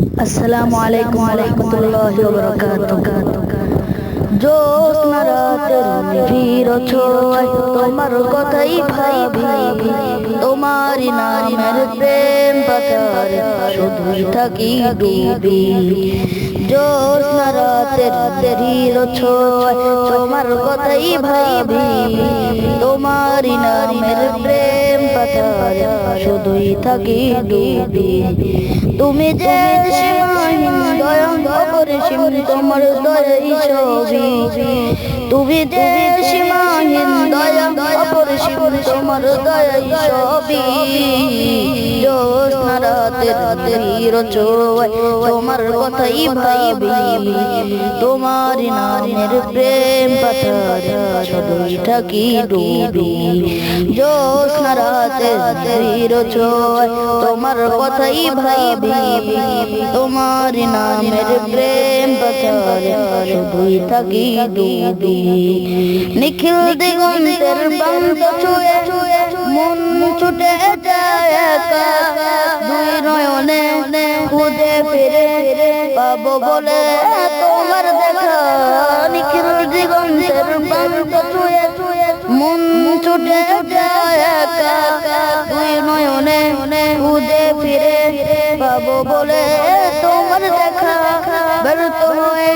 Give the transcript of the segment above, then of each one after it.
আসসালামু আলাইকুম রহমতুল্লাহি ওয়া বারাকাতুহু জোৎস্না রাতের নিবিড় ছোঁয়ায় তোমার কথাই ভাবি। তোমার নামের প্রেম পাতার শুধুই থাকি ডুবি জোৎস্না রাতের ছোঁয়ায় তোমার কথাই ভাবি। তোমার নামের প্রেম পাতার শুধুই থাকি ডুবি তুমি যে তোমার দয়াই তুমি যে সীমাহীন দয়া অপরিসীম তোমার দয়াই ছবি ছোঁয়ায় তোমার কথাই প্রেম পাথার সদই থাকি ডুবি। ছোঁয়ায় তোমার কথাই ভাবি, তোমার নামের প্রেম শুধুই থাকি ডুবি। নিখিল দিগন্তের বান্ত ছুঁয়ে মন ছুটে যায় দুই নয়নে খুদে ফিরে পাবো বলে পাবো বলে তোমার দেখা ব্যর্থ হয়ে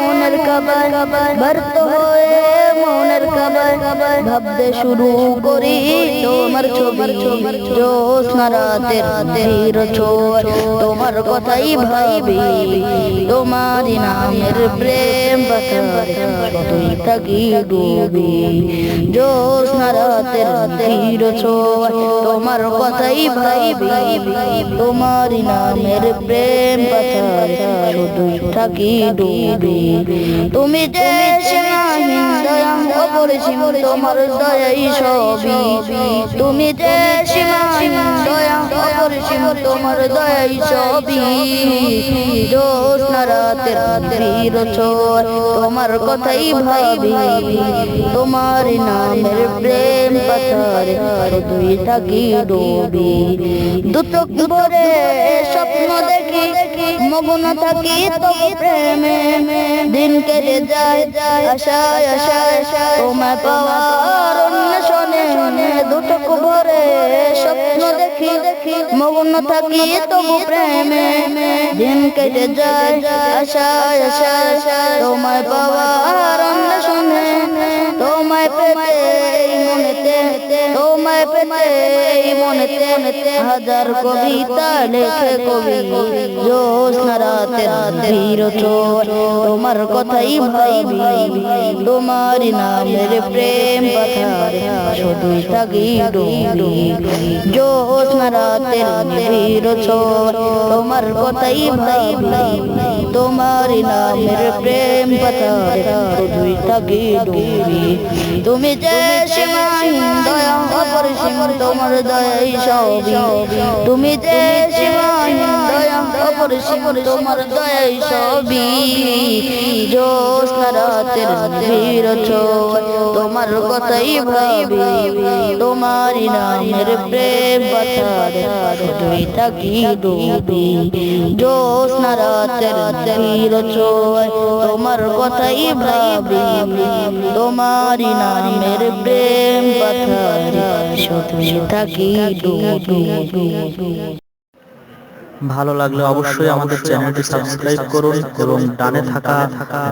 মনের কাবার ব্যর্থ হয়ে মনের কাবার ভাবতে শুরু করি। তোমার ছবি জ্যোৎস্না রাতের তীর তোমার কথাই ভাবি। তোমার নামের প্রেম পাতার তুই থাকি ডুবি জ্যোৎস্না রাতের তীর তোমার কথাই ভাবি। তোমার নামের প্রেম শুধুই থাকি ডুবি তুমি সীমাহীন দয়া অপরিসীম তোমার দয়াই সবই। তুমি যে সীমাহীন অপরিসীম তোমার দয়াই সবই জ্যোৎস্না রাতের তীর ছোঁয় তোমার কথাই ভাবি। তোমার নামের প্রেম পাতার দুই থাকি ডুবি দুটো ভরে স্বপ্ন দেখি, মগ্ন থাকি তো প্রেমে। দিন কেটে যায়, আশায় আশায় তোমায় পাওয়ার অন্বেষণে। দুটো ভরে স্বপ্ন মগ্ন থাকি তবু প্রেমে। দিন কেটে যায় আশা আশা তোমায় পাওয়ার অন্বেষণে মনেতে হাজার কবিতা লেখে কবি। জ্যোৎস্না রাতের ধীর চোর তোমার কথাই ভাবি। তোমার নামের প্রেম পাথার, শুধুই থাকি ডুবি। জ্যোৎস্না রাতের ধীর চোর তোমার কথাই ভাবি। তোমার নামের প্রেম পাথার, শুধুই থাকি ডুবি। তুমি যে সীমাহীন দয়া অপরিসীম তোমার দয়াই সবই তুমি যে তোমার তোমার কথাই ভাবি। তোমার নামের প্রেম শুধুই থাকি ডুবি। জ্যোৎস্না রাতের তোমার কথাই ভাবি। তোমার নামের প্রেম ভালো লাগলে অবশ্যই আমাদের চ্যানেলটি সাবস্ক্রাইব করুন এবং ডানে থাকা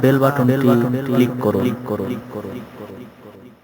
বেল বাটনটি ক্লিক করুন।